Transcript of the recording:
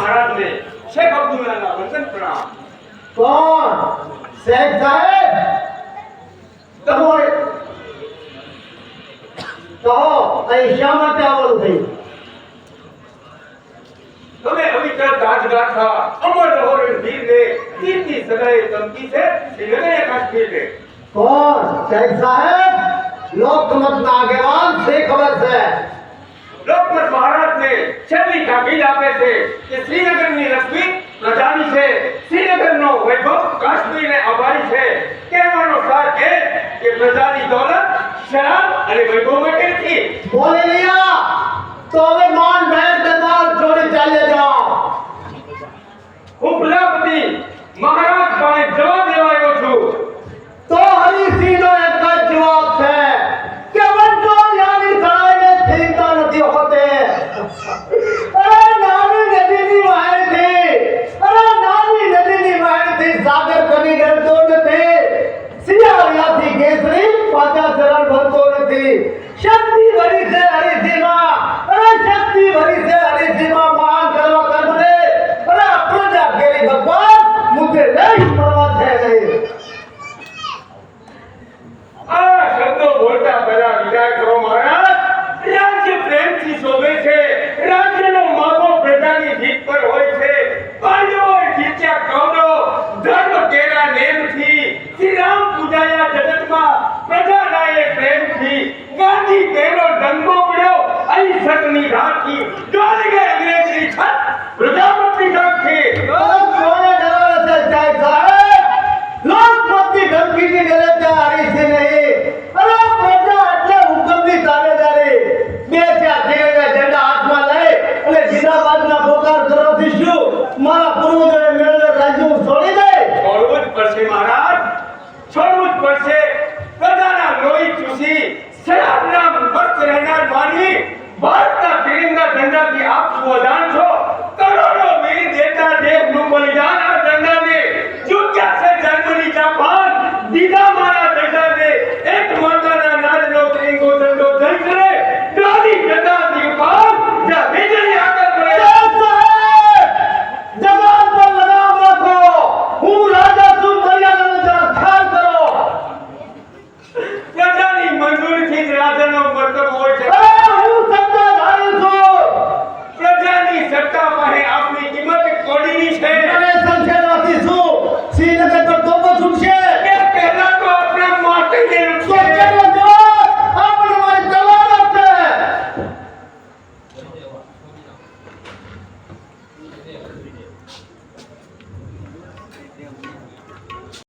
મહારાજને શેખ અબ્દુલ્લાના વંદન પ્રણામ. કોણ? શેખ સાહેબ? કહો કહો અહીં શા માટે આવવાનું થયું? તમે અવિચર ગાજ ગાથા અમર રહો રે વીરને તીરની સગાએ ધમકી છે શ્રીનગર કાશ્મીરને. કોણ? શેખ સાહેબ? લોકમતના આગેવાન શી ખબર છે લોકમત છેલ્લી તાકીદ આપે છે કે શ્રીનગરની રશ્મિ પ્રજાની છે. શ્રીનગરનો વૈભવ કાશ્મીરને અભારી છે. કહેવાનો સાર એ કે પ્રજાની દોલત, શરાબ અને વૈભવ માટે નથી. બોલે તો હવે માન ભેદ કરવા જોડે પાછા ચરણ ભરતો નથી. ગાંધી કેરો ડંગો પડ્યો? અહિંસકની રાખી ગાલ ગઈ અંગ્રેજી છત. પ્રજાપતિ રાખી લોક કોને ડરાવે છે, સાહેબ સાહેબ. લોકમતની ધમકીથી હારી છે નહીં. અરે પ્રજા એટલે હુકમની તાબેદારી બે ચાર તીરંગા ઝંડા હાથમાં લઈ અને જિંદાબાદના પોકાર કરવાથી શું? મારા પૂર્વજોએ Ändert die Abfuhr dann